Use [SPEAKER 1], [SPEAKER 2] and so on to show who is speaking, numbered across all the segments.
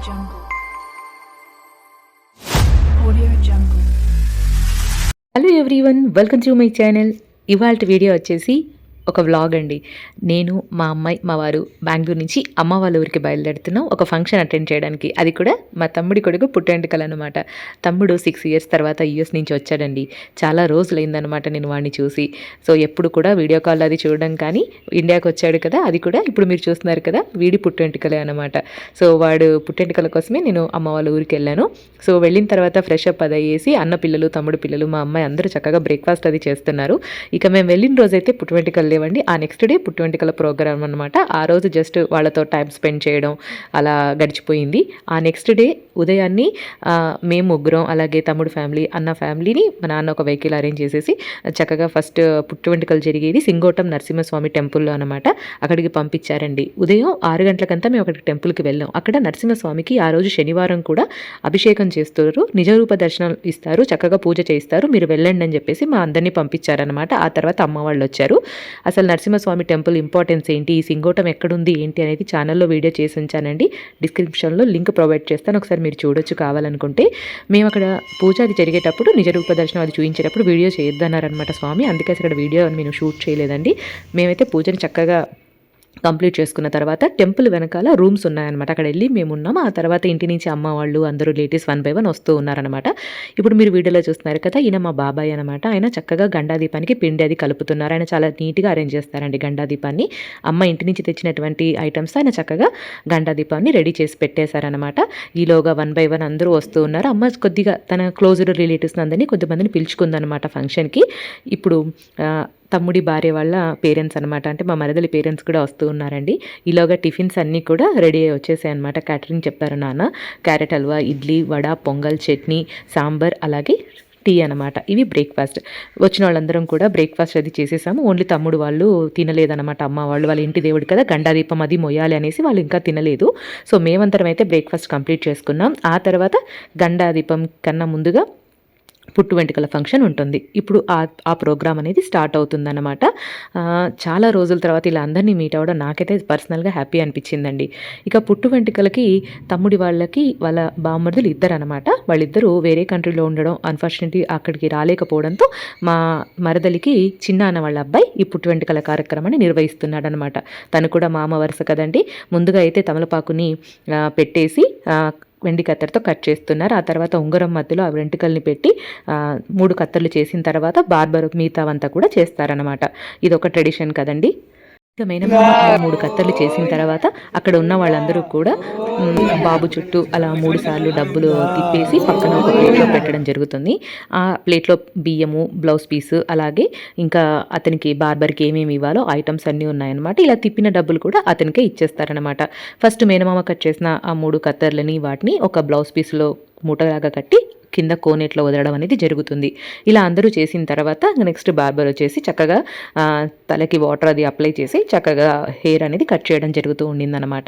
[SPEAKER 1] Jungle. Audio Jungle.
[SPEAKER 2] Hello everyone welcome to my channel ఇవాళ video వచ్చేసి ఒక vlog అండి. నేను మా అమ్మాయి మా వారు బెంగళూరు నుంచి అమ్మ వాళ్ళ ఊరికి బయలుదేరుతున్నాం. ఒక ఫంక్షన్ అటెండ్ చేయడానికి. అది కూడా మా తమ్ముడి కొడుకు పుట్టెంటుకలు అనమాట తమ్ముడు సిక్స్ ఇయర్స్ తర్వాత యూఎస్ నుంచి వచ్చాడండి. చాలా రోజులైందనమాట నేను వాడిని చూసి. సో ఎప్పుడు కూడా వీడియో కాల్ అది చూడడం కానీ ఇండియాకి వచ్చాడు కదా అది కూడా ఇప్పుడు మీరు చూస్తున్నారు కదా వీడి పుట్టెంటుకలే అనమాట సో వాడు పుట్టెంటుకల కోసమే నేను అమ్మ వాళ్ళ ఊరికి వెళ్ళాను. సో వెళ్ళిన తర్వాత ఫ్రెష్ అప్ అది వేసి అన్న పిల్లలు తమ్ముడు పిల్లలు మా అమ్మాయి అందరూ చక్కగా బ్రేక్ఫాస్ట్ అది చేస్తున్నారు. ఇక మేము వెళ్ళిన రోజైతే పుట్టు వెంట్రుకలు లేవండి. ఆ నెక్స్ట్ డే పుట్టు వెంటికల ప్రోగ్రామ్ అనమాట ఆ రోజు జస్ట్ వాళ్ళతో టైం స్పెండ్ చేయడం అలా గడిచిపోయింది. ఆ నెక్స్ట్ డే ఉదయాన్ని మేము ముగ్గురం అలాగే తమ్ముడు ఫ్యామిలీ అన్న ఫ్యామిలీని మా నాన్న ఒక వెహికల్ అరేంజ్ చేసేసి చక్కగా ఫస్ట్ పుట్టు వెంట్రుకలు జరిగేది సింగోటం నరసింహస్వామి టెంపుల్లో అనమాట అక్కడికి పంపించారండి. ఉదయం ఆరు గంటలకంతా మేము అక్కడికి టెంపుల్కి వెళ్ళాం. అక్కడ నరసింహస్వామికి ఆ రోజు శనివారం కూడా అభిషేకం చేస్తారు. నిజరూప దర్శనం ఇస్తారు. చక్కగా పూజ చేయిస్తారు. మీరు వెళ్ళండి అని చెప్పేసి మా అందరినీ పంపించారనమాట ఆ తర్వాత అమ్మ వాళ్ళు వచ్చారు. అసలు నరసింహస్వామి టెంపుల్ ఇంపార్టెన్స్ ఏంటి? ఈ సింగోటం ఎక్కడుంది? ఏంటి అనేది ఛానల్లో వీడియో చేసి ఉంచానండి. డిస్క్రిప్షన్లో లింక్ ప్రొవైడ్ చేస్తాను. ఒకసారి మీరు చూడొచ్చు కావాలనుకుంటే. మేము అక్కడ పూజ అది జరిగేటప్పుడు నిజరూప దర్శనం అది చూపించేటప్పుడు వీడియో చేయొద్దన్నారనమాట స్వామి. అందుకే అసలు అక్కడ వీడియో నేను షూట్ చేయలేదండి. మేమైతే పూజని చక్కగా కంప్లీట్ చేసుకున్న తర్వాత టెంపుల్ వెనకాల రూమ్స్ ఉన్నాయన్నమాట. అక్కడ వెళ్ళి మేము ఉన్నాం. ఆ తర్వాత ఇంటి నుంచి అమ్మ వాళ్ళు అందరూ రిలేటివ్స్ వన్ బై వన్ వస్తూ ఉన్నారనమాట ఇప్పుడు మీరు వీడియోలో చూస్తున్నారు కదా ఈయన మా బాబాయ్ అనమాట ఆయన చక్కగా గండాదీపానికి పిండి అది కలుపుతున్నారు. ఆయన చాలా నీట్గా అరేంజ్ చేస్తారండి గండాదీపాన్ని అమ్మ ఇంటి నుంచి తెచ్చినటువంటి ఐటమ్స్ ఆయన చక్కగా గండాదీపాన్ని రెడీ చేసి పెట్టేశారనమాట ఈలోగా వన్ బై వన్ అందరూ వస్తూ ఉన్నారు. అమ్మ కొద్దిగా తన క్లోజ్డ్ రిలేటివ్స్ అందరినీ కొద్దిమందిని పిలుచుకుందనమాట ఫంక్షన్కి. ఇప్పుడు తమ్ముడి భార్య వాళ్ళ పేరెంట్స్ అనమాట అంటే మా మరదలి పేరెంట్స్ కూడా వస్తూ ఉన్నారండి. ఈలోగా టిఫిన్స్ అన్నీ కూడా రెడీ అయ్యి వచ్చేసాయి అనమాట క్యాటరింగ్ చెప్పారు నాన్న. క్యారెట్ హల్వా ఇడ్లీ వడ పొంగల్ చట్నీ సాంబార్ అలాగే టీ అనమాట ఇవి బ్రేక్ఫాస్ట్. వచ్చిన వాళ్ళందరం కూడా బ్రేక్ఫాస్ట్ అది చేసేసాము. ఓన్లీ తమ్ముడు వాళ్ళు తినలేదనమాట అమ్మ వాళ్ళు వాళ్ళ ఇంటి దేవుడు కదా గండాదీపం అది మొయ్యాలి అనేసి వాళ్ళు ఇంకా తినలేదు. సో మేమంతరం అయితే బ్రేక్ఫాస్ట్ కంప్లీట్ చేసుకున్నాం. ఆ తర్వాత గండాదీపం కన్నా ముందుగా పుట్టు వెంట్రుకల ఫంక్షన్ ఉంటుంది. ఇప్పుడు ఆ ఆ ప్రోగ్రామ్ అనేది స్టార్ట్ అవుతుందన్నమాట. చాలా రోజుల తర్వాత ఇలా అందరినీ మీట్ అవ్వడం నాకైతే పర్సనల్గా హ్యాపీ అనిపించిందండి. ఇక పుట్టు వెంట్రుకలకి తమ్ముడి వాళ్ళకి వాళ్ళ బామ్మర్దులు ఇద్దరు అనమాట వాళ్ళిద్దరూ వేరే కంట్రీలో ఉండడం అన్ఫార్చునేట్లీ అక్కడికి రాలేకపోవడంతో మా మరదలికి చిన్న అన్న వాళ్ళ అబ్బాయి ఈ పుట్టు వెంటుకల కార్యక్రమాన్ని నిర్వహిస్తున్నాడు అనమాట తను కూడా మామ వరుస కదండి. ముందుగా అయితే తమలపాకుని పెట్టేసి వెండి కత్తెరతో కట్ చేస్తున్నారు. ఆ తర్వాత ఉంగరం మధ్యలో ఆ వెంట్రుకల్ని పెట్టి మూడు కత్తెరలు చేసిన తర్వాత బార్బర్ మిగతావంతా కూడా చేస్తారనమాట ఇది ఒక ట్రెడిషన్ కదండి. ఇక మేనమామ అలా మూడు కత్తెరలు చేసిన తర్వాత అక్కడ ఉన్న వాళ్ళందరూ కూడా బాబు చుట్టూ అలా మూడు సార్లు డబ్బులు తిప్పేసి పక్కన ఒక ప్లేట్లో పెట్టడం జరుగుతుంది. ఆ ప్లేట్లో బియ్యము బ్లౌజ్ పీస్ అలాగే ఇంకా అతనికి బార్బర్కి ఏమేమి ఇవ్వాలో ఐటమ్స్ అన్నీ ఉన్నాయన్నమాట. ఇలా తిప్పిన డబ్బులు కూడా అతనికే ఇచ్చేస్తారనమాట ఫస్ట్ మేనమామ కట్ చేసిన ఆ మూడు కత్తెరలని వాటిని ఒక బ్లౌజ్ పీస్లో మూటలాగా కట్టి కింద కోనేట్లో వదలడం అనేది జరుగుతుంది. ఇలా అందరూ చేసిన తర్వాత నెక్స్ట్ బార్బర్ వచ్చేసి చక్కగా తలకి వాటర్ అది అప్లై చేసి చక్కగా హెయిర్ అనేది కట్ చేయడం జరుగుతూ ఉండిందనమాట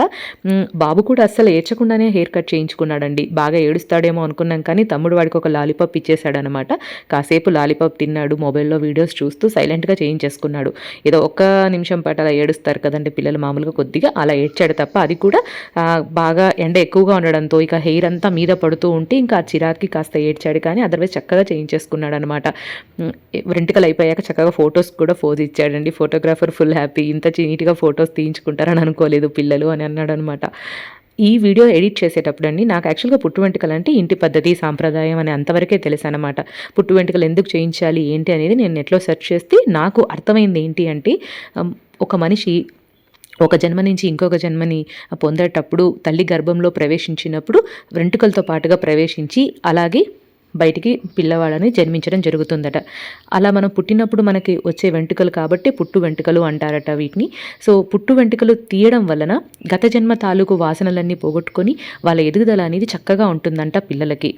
[SPEAKER 2] బాబు కూడా అస్సలు ఏడ్చకుండానే హెయిర్ కట్ చేయించుకున్నాడండి. బాగా ఏడుస్తాడేమో అనుకున్నాం కానీ తమ్ముడు వాడికి ఒక లాలీపాప్ ఇచ్చేసాడనమాట కాసేపు లాలీపాప్ తిన్నాడు మొబైల్లో వీడియోస్ చూస్తూ సైలెంట్గా చేయించేసుకున్నాడు. ఏదో ఒక్క నిమిషం పాటు అలా ఏడుస్తారు కదండి పిల్లలు మామూలుగా కొద్దిగా అలా ఏడ్చాడు తప్ప అది కూడా బాగా ఎండ ఎక్కువగా ఉండడంతో ఇక హెయిర్ అంతా మీద పడుతూ ఉంటే ఇంకా ఆ చిరాకి కాస్త ఏడ్చాడు కానీ అదర్వైజ్ చక్కగా చేయించేసుకున్నాడు అనమాట వెంట్రుకలు అయిపోయాక చక్కగా ఫొటోస్ కూడా ఫోజ్ ఇచ్చాడండి. ఫోటోగ్రాఫర్ ఫుల్ హ్యాపీ ఇంత నీట్గా ఫొటోస్ తీయించుకుంటారని అనుకోలేదు పిల్లలు అని అన్నాడు అనమాట ఈ వీడియో ఎడిట్ చేసేటప్పుడు అండి నాకు యాక్చువల్గా పుట్టు వెంట్రుకలు అంటే ఇంటి పద్ధతి సాంప్రదాయం అని అంతవరకే తెలుసు అనమాట పుట్టు వెంట్రుకలు ఎందుకు చేయించాలి ఏంటి అనేది నేను నెట్లో సెర్చ్ చేస్తే నాకు అర్థమైంది ఏంటి అంటే ఒక మనిషి ఒక జన్మ నుంచి ఇంకొక జన్మని పొందేటప్పుడు తల్లి గర్భంలో ప్రవేశించినప్పుడు వెంట్రుకలతో పాటుగా ప్రవేశించి అలాగే బయటికి పిల్లవాడని జన్మించడం జరుగుతుందట. అలా మనం పుట్టినప్పుడు మనకి వచ్చే వెంట్రుకలు కాబట్టి పుట్టు వెంట్రుకలు అంటారట వీటిని. సో పుట్టు వెంట్రుకలు తీయడం వలన గత జన్మ తాలూకు వాసనలన్నీ పోగొట్టుకొని వాళ్ళ ఎదుగుదల అనేది చక్కగా ఉంటుందంట పిల్లలకి.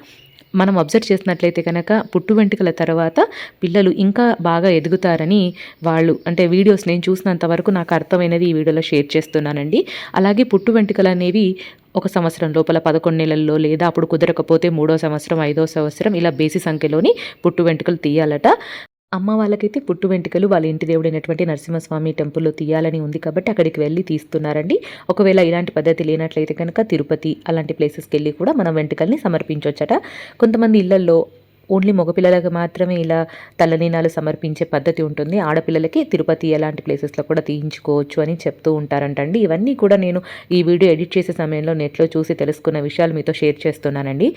[SPEAKER 2] మనం అబ్జర్వ్ చేసినట్లయితే కనుక పుట్టు వెంట్రుకల తర్వాత పిల్లలు ఇంకా బాగా ఎదుగుతారని వాళ్ళు అంటే వీడియోస్ నేను చూసినంత వరకు నాకు అర్థమైనది ఈ వీడియోలో షేర్ చేస్తున్నానండి. అలాగే పుట్టు వెంట్రుకలు అనేవి ఒక సంవత్సరం లోపల పదకొండు నెలల్లో లేదా అప్పుడు కుదరకపోతే మూడో సంవత్సరం ఐదో సంవత్సరం ఇలా బేసి సంఖ్యలోని పుట్టు వెంట్రుకలు తీయాలట అమ్మ వాళ్ళకైతే పుట్టు వెంట్రుకలు వాళ్ళ ఇంటి దేవుడైనటువంటి నరసింహస్వామి టెంపుల్‌లో తీయాలని ఉంది కాబట్టి అక్కడికి వెళ్ళి తీస్తున్నారండి. ఒకవేళ ఇలాంటి పద్ధతి లేనట్లయితే కనుక తిరుపతి అలాంటి ప్లేసెస్కి వెళ్ళి కూడా మనం వెంట్రుకల్ని సమర్పించవచ్చట కొంతమంది ఇళ్ళల్లో ఓన్లీ మగపిల్లలకు మాత్రమే ఇలా తలనీనాలు సమర్పించే పద్ధతి ఉంటుంది. ఆడపిల్లలకి తిరుపతి ఎలాంటి ప్లేసెస్‌లో కూడా తీయించుకోవచ్చు అని చెప్తూ ఉంటారంటండి. ఇవన్నీ కూడా నేను ఈ వీడియో ఎడిట్ చేసే సమయంలో నెట్‌లో చూసి తెలుసుకున్న విషయాలు మీతో షేర్ చేస్తున్నానండి.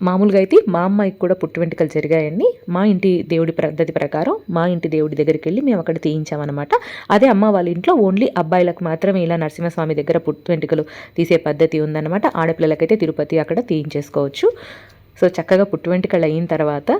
[SPEAKER 2] మామూలుగా అయితే మా అమ్మాయికి కూడా పుట్టు వెంట్రుకలు జరిగాయండి. మా ఇంటి దేవుడి పద్ధతి ప్రకారం మా ఇంటి దేవుడి దగ్గరికి వెళ్ళి మేము అక్కడ తీయించామనమాట. అదే అమ్మ వాళ్ళ ఇంట్లో ఓన్లీ అబ్బాయిలకు మాత్రమే ఇలా నరసింహస్వామి దగ్గర పుట్టు వెంట్రుకలు తీసే పద్ధతి ఉందన్నమాట ఆడపిల్లలకైతే తిరుపతి అక్కడ తీయించేసుకోవచ్చు. సో, చక్కగా పుట్టు వెంట్రుకలు అయిన తర్వాత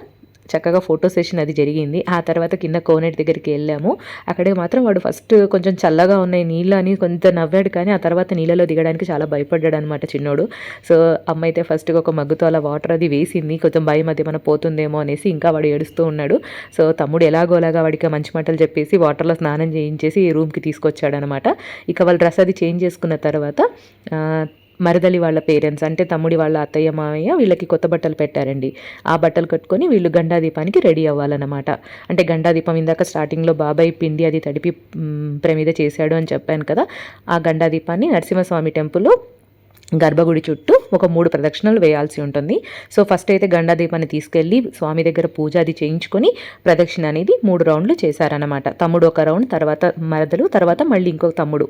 [SPEAKER 2] చక్కగా ఫోటో సెషన్ అది జరిగింది. ఆ తర్వాత కింద కోనేటి దగ్గరికి వెళ్ళాము. అక్కడే మాత్రం వాడు ఫస్ట్ కొంచెం చల్లగా ఉన్నాయి నీళ్ళు అని కొంత నవ్వాడు కానీ ఆ తర్వాత నీళ్ళలో దిగడానికి చాలా భయపడ్డాడు అనమాట చిన్నోడు. సో, అమ్మ అయితే ఫస్ట్ ఒక మగ్గుతో అలా వాటర్ అది వేసింది. కొంచెం భయం అది మన పోతుందేమో అనేసి ఇంకా వాడు ఏడుస్తూ ఉన్నాడు. సో, తమ్ముడు ఎలాగోలాగా వాడికి మంచి మాటలు చెప్పేసి వాటర్‌లో స్నానం చేయించేసి రూమ్‌కి తీసుకొచ్చాడనమాట. ఇక వాళ్ళ డ్రెస్ అది చేంజ్ చేసుకున్న తర్వాత మరదలి వాళ్ళ పేరెంట్స్ అంటే తమ్ముడి వాళ్ళ అత్తయ్య, మామయ్య వీళ్ళకి కొత్త బట్టలు పెట్టారండి. ఆ బట్టలు కట్టుకొని వీళ్ళు గండాదీపానికి రెడీ అవ్వాలనమాట. అంటే గండాదీపం ఇందాక స్టార్టింగ్‌లో బాబాయ్ పిండి అది తడిపి ప్రమిద చేశాడు అని చెప్పాను కదా! ఆ గండాదీపాన్ని నరసింహస్వామి టెంపుల్‌లో గర్భగుడి చుట్టూ ఒక మూడు ప్రదక్షిణలు వేయాల్సి ఉంటుంది. సో, ఫస్ట్ అయితే గండాదీపాన్ని తీసుకెళ్ళి స్వామి దగ్గర పూజ అది చేయించుకొని ప్రదక్షిణ అనేది మూడు రౌండ్లు చేశారనమాట. తమ్ముడు ఒక రౌండ్, తర్వాత మరదలు, తర్వాత మళ్ళీ ఇంకొక తమ్ముడు.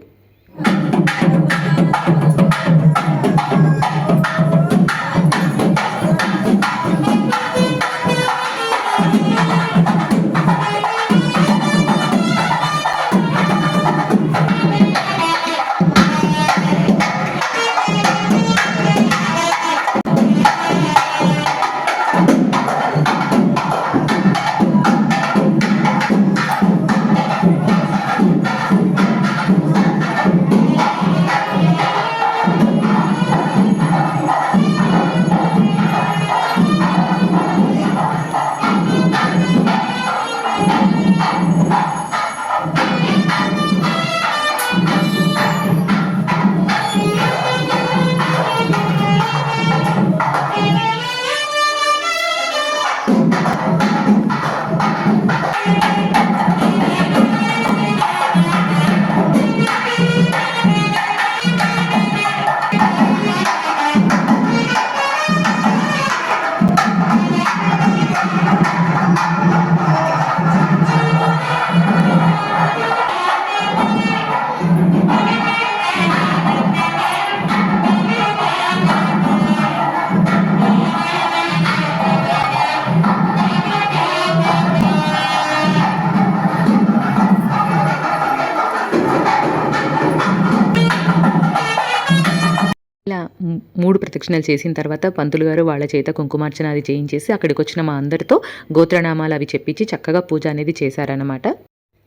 [SPEAKER 2] మూడు ప్రదక్షిణలు చేసిన తర్వాత పంతులు గారు వాళ్ళ చేత కుంకుమార్చన అది చేయించేసి అక్కడికొచ్చిన మా అందరితో గోత్రనామాలు అవి చెప్పించి చక్కగా పూజ అనేది చేశారనమాట.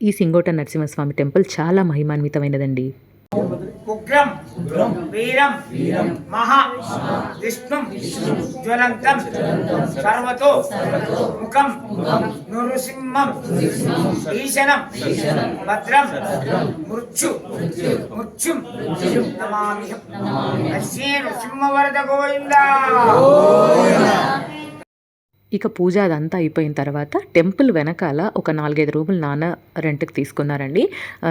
[SPEAKER 2] ఈ సింగోట నరసింహస్వామి టెంపుల్ చాలా మహిమాన్వితమైనదండి.
[SPEAKER 1] ఉగ్రం వీరం మహా విష్ణుం జ్వలంతం సర్వతో ముఖం నృసింహం ఈశనం భద్రం మృత్యు మృత్యుం. అస్యే నృసింహవరద గోవిందా.
[SPEAKER 2] ఇక పూజ అదంతా అయిపోయిన తర్వాత టెంపుల్ వెనకాల ఒక 4, 5 రూములు నాన్న రెంట్‌కి తీసుకున్నారండి.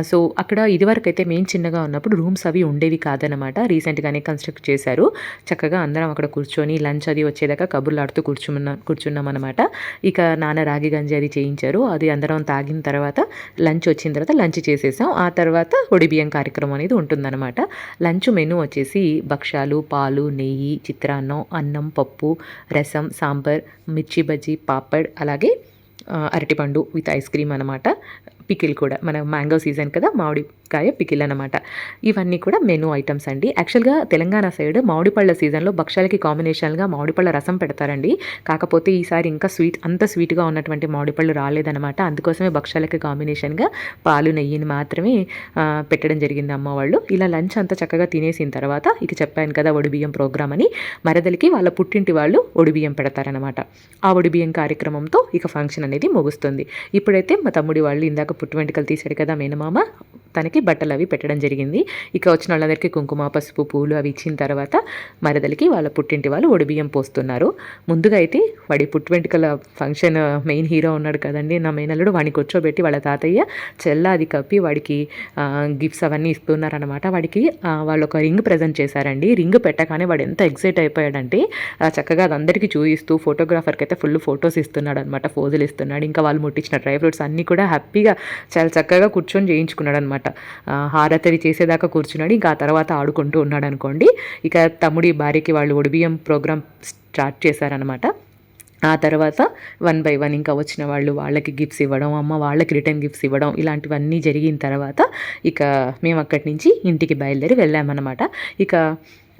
[SPEAKER 2] సో, అక్కడ ఇదివరకు అయితే మేము చిన్నగా ఉన్నప్పుడు రూమ్స్ అవి ఉండేవి కాదనమాట. రీసెంట్‌గానే కన్‌స్ట్రక్ట్ చేశారు. చక్కగా అందరం అక్కడ కూర్చొని లంచ్ అది వచ్చేదాకా కబుర్లాడుతూ కూర్చున్న కూర్చున్నామనమాట. ఇక నాన్న రాగి గంజి అది చేయించారు. అది అందరం తాగిన తర్వాత లంచ్ వచ్చిన తర్వాత లంచ్ చేసేసాం. ఆ తర్వాత ఒడిబియ్యం కార్యక్రమం అనేది ఉంటుందన్నమాట లంచ్ మెనూ వచ్చేసి భక్ష్యాలు పాలు, నెయ్యి, చిత్రాన్నం, అన్నం, పప్పు, రసం, సాంబార్, మిర్చి బజ్జీ, పాపడ్ అలాగే అరటిపండు విత్ ఐస్ క్రీమ్ అనమాట. పికిల్ కూడా మన మ్యాంగో సీజన్ కదా! మామిడికాయ పికిల్ అనమాట. ఇవన్నీ కూడా మెనూ ఐటమ్స్ అండి. యాక్చువల్‌గా తెలంగాణ సైడ్ మామిడిపళ్ళ సీజన్‌లో భక్షాలకి కాంబినేషన్‌గా మామిడిపళ్ళ రసం పెడతారండి. కాకపోతే ఈసారి ఇంకా స్వీట్ అంత స్వీట్‌గా ఉన్నటువంటి మామిడిపళ్ళు రాలేదనమాట. అందుకోసమే భక్షాలకి కాంబినేషన్‌గా పాలు, నెయ్యిని మాత్రమే పెట్టడం జరిగింది అమ్మ వాళ్ళు. ఇలా లంచ్ అంతా చక్కగా తినేసిన తర్వాత ఇక చెప్పాను కదా! ఒడిబియ్యం ప్రోగ్రామ్ అని. మరదలికి వాళ్ళ పుట్టింటి వాళ్ళు ఒడిబియ్యం పెడతారనమాట. ఆ ఒడిబియ్యం కార్యక్రమంతో ఇక ఫంక్షన్ అనేది ముగుస్తుంది. ఇప్పుడైతే మా తమ్ముడి వాళ్ళు ఇందాక పుట్టు వెంట్రుకలు తీశాడు కదా మేనమామ. తనకి బట్టలు అవి పెట్టడం జరిగింది. ఇక వచ్చిన వాళ్ళందరికీ కుంకుమ పసుపు పూలు అవి ఇచ్చిన తర్వాత మరదలికి వాళ్ళ పుట్టింటి వాళ్ళు ఒడిబియ్యం పోస్తున్నారు. ముందుగా అయితే వాడి పుట్టు వెంట్రుకల ఫంక్షన్ మెయిన్ హీరో ఉన్నాడు కదండి. నా మేనల్లుడు వాడిని కూర్చోబెట్టి వాళ్ళ తాతయ్య చెల్ల అది కప్పి వాడికి గిఫ్ట్స్ అవన్నీ ఇస్తున్నారనమాట వాడికి వాళ్ళు ఒక రింగ్ ప్రజెంట్ చేశారండి. రింగ్ పెట్టగానే వాడు ఎంత ఎగ్జైట్ అయిపోయాడంటే చక్కగా అది అందరికీ చూపిస్తూ ఫోటోగ్రాఫర్కి అయితే ఫుల్ ఫొటోస్ ఇస్తున్నాడు అనమాట ఫోజులు ఇస్తున్నాడు. ఇంకా వాళ్ళు ముట్టించిన డ్రై ఫ్రూట్స్ అన్నీ కూడా హ్యాపీగా చాలా చక్కగా కూర్చొని చేయించుకున్నాడు అనమాట హారతవి చేసేదాకా కూర్చున్నాడు. ఇంకా ఆ తర్వాత ఆడుకుంటూ ఉన్నాడు అనుకోండి ఇక తమ్ముడి భార్యకి వాళ్ళు ఒడిబియం ప్రోగ్రామ్ స్టార్ట్ చేశారనమాట. ఆ తర్వాత వన్ బై వన్ ఇంకా వచ్చిన వాళ్ళు వాళ్ళకి గిఫ్ట్స్ ఇవ్వడం అమ్మ వాళ్ళకి రిటర్న్ గిఫ్ట్స్ ఇవ్వడం ఇలాంటివన్నీ జరిగిన తర్వాత ఇక మేము అక్కడి నుంచి ఇంటికి బయలుదేరి వెళ్ళామన్నమాట ఇక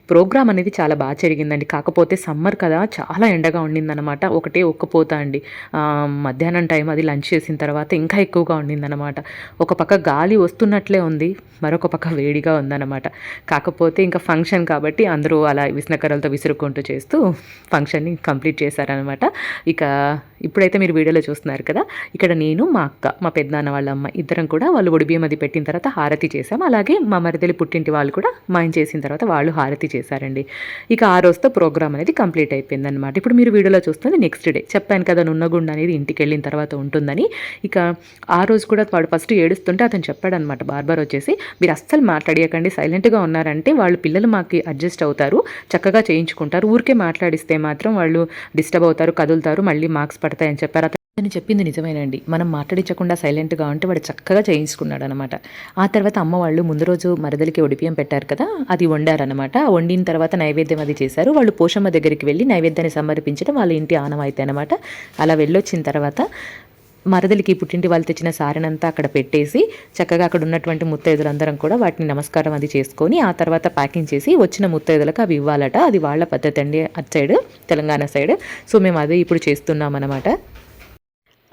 [SPEAKER 2] ప్రోగ్రామ్ అనేది చాలా బాగా జరిగిందండి. కాకపోతే సమ్మర్ కదా చాలా ఎండగా ఉండిందనమాట ఒకటే ఒక్కపోత అండి. మధ్యాహ్నం టైం అది లంచ్ చేసిన తర్వాత ఇంకా ఎక్కువగా ఉండిందనమాట ఒక పక్క గాలి వస్తున్నట్లే ఉంది మరొక పక్క వేడిగా ఉందన్నమాట. కాకపోతే ఇంకా ఫంక్షన్ కాబట్టి అందరూ అలా విసనకర్రలతో విసురుకుంటూ చేస్తూ ఫంక్షన్ని కంప్లీట్ చేశారనమాట ఇక ఇప్పుడైతే మీరు వీడియోలో చూస్తున్నారు కదా ఇక్కడ నేను మా అక్క మా పెద్దనాన్న వాళ్ళ అమ్మ ఇద్దరం కూడా వాళ్ళు ఒడిబియ్యం అది పెట్టిన తర్వాత హారతి చేసాం అలాగే మా మరిదలి పుట్టింటి వాళ్ళు కూడా మా ఆయన చేసిన తర్వాత వాళ్ళు హారతి చేశారండి. ఇక ఆ రోజుతో ప్రోగ్రామ్ అనేది కంప్లీట్ అయిపోయిందనమాట ఇప్పుడు మీరు వీడియోలో చూస్తుంది నెక్స్ట్ డే. చెప్పాను కదా నున్నగుండ అనేది ఇంటికి వెళ్ళిన తర్వాత ఉంటుందని. ఇక ఆ రోజు కూడా వాడు ఫస్ట్ ఏడుస్తుంటే అతను చెప్పాడనమాట బార్బర్ వచ్చేసి మీరు అస్సలు మాట్లాడియకండి సైలెంట్గా ఉన్నారంటే వాళ్ళు పిల్లలు మాకు అడ్జస్ట్ అవుతారు చక్కగా చేయించుకుంటారు. ఊరికే మాట్లాడిస్తే మాత్రం వాళ్ళు డిస్టర్బ్ అవుతారు కదులుతారు మళ్ళీ మార్క్స్ పడతాయని చెప్పారు. అతను చెప్పింది నిజమేనండి. మనం మాట్లాడించకుండా సైలెంట్గా ఉంటే వాడు చక్కగా చేయించుకున్నాడు అనమాట ఆ తర్వాత అమ్మ వాళ్ళు ముందు రోజు మరదలికి ఒడిపియం పెట్టారు కదా అది వండారనమాట వండిన తర్వాత నైవేద్యం అది చేశారు. వాళ్ళు పోషమ్మ దగ్గరికి వెళ్ళి నైవేద్యాన్ని సమర్పించడం వాళ్ళ ఇంటి ఆనవాయితీ అనమాట అలా వెళ్ళొచ్చిన తర్వాత మరదలికి పుట్టింటి వాళ్ళు తెచ్చిన సారెనంతా అక్కడ పెట్టేసి చక్కగా అక్కడ ఉన్నటువంటి ముత్తైదులందరం కూడా వాటిని నమస్కారం అది చేసుకొని ఆ తర్వాత ప్యాకింగ్ చేసి వచ్చిన ముత్తైదులకు అవి ఇవ్వాలట. అది వాళ్ళ పద్ధతి అండి అటు సైడ్ తెలంగాణ సైడ్. సో మేము అదే ఇప్పుడు చేస్తున్నాం అనమాట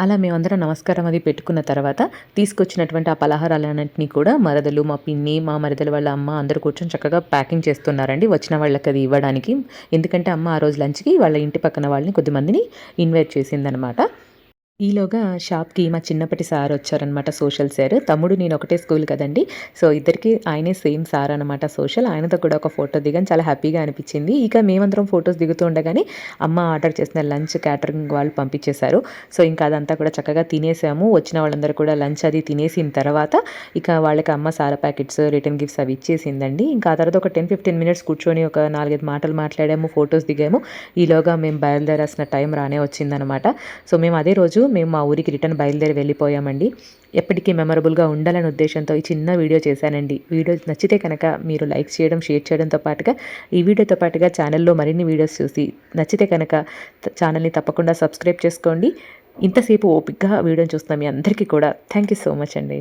[SPEAKER 2] అలా మేమందరం నమస్కారం అది పెట్టుకున్న తర్వాత తీసుకొచ్చినటువంటి ఆ పలహారాలన్నింటినీ కూడా మరదలు మా పిన్ని మా మరదలు వాళ్ళ అమ్మ అందరూ కూర్చొని చక్కగా ప్యాకింగ్ చేస్తున్నారండి. వచ్చిన వాళ్ళకి అది ఇవ్వడానికి. ఎందుకంటే అమ్మ ఆ రోజు లంచ్కి వాళ్ళ ఇంటి పక్కన వాళ్ళని కొద్దిమందిని ఇన్వైట్ చేసిందనమాట. ఈలోగా షాప్కి మా చిన్నప్పటి సార్ వచ్చారనమాట సోషల్ సార్. తమ్ముడు నేను ఒకటే స్కూల్ కదండి. సో ఇద్దరికి ఆయనే సేమ్ సార్ అనమాట సోషల్. ఆయనతో కూడా ఒక ఫోటో దిగాను. చాలా హ్యాపీగా అనిపించింది. ఇక మేమందరం ఫొటోస్ దిగుతూ ఉండగానే అమ్మ ఆర్డర్ చేసిన లంచ్ క్యాటరింగ్ వాళ్ళు పంపించేశారు. సో ఇంకా అదంతా కూడా చక్కగా తినేసాము. వచ్చిన వాళ్ళందరూ కూడా లంచ్ అది తినేసిన తర్వాత ఇక వాళ్ళకి అమ్మ సార ప్యాకెట్స్ రిటర్న్ గిఫ్ట్స్ అవి ఇచ్చేసిందండి. ఇంకా ఆ తర్వాత ఒక టెన్ ఫిఫ్టీన్ మినిట్స్ కూర్చొని ఒక నాలుగైదు మాటలు మాట్లాడాము ఫొటోస్ దిగాము. ఈలోగా మేము బయలుదేరాల్సిన టైం రానే వచ్చిందనమాట సో మేము అదే రోజు మేము మా ఊరికి రిటర్న్ బయలుదేరి వెళ్ళిపోయామండి. ఎప్పటికీ మెమరబుల్గా ఉండాలనే ఉద్దేశంతో ఈ చిన్న వీడియో చేశానండి. వీడియో నచ్చితే కనుక మీరు లైక్ చేయడం షేర్ చేయడంతో పాటుగా ఈ వీడియోతో పాటుగా ఛానల్లో మరిన్ని వీడియోస్ చూసి నచ్చితే కనుక ఛానల్ని తప్పకుండా సబ్స్క్రైబ్ చేసుకోండి. ఇంతసేపు ఓపిక్గా వీడియోని చూస్తున్నాం మీ అందరికీ కూడా థ్యాంక్ యూ సో మచ్ అండి.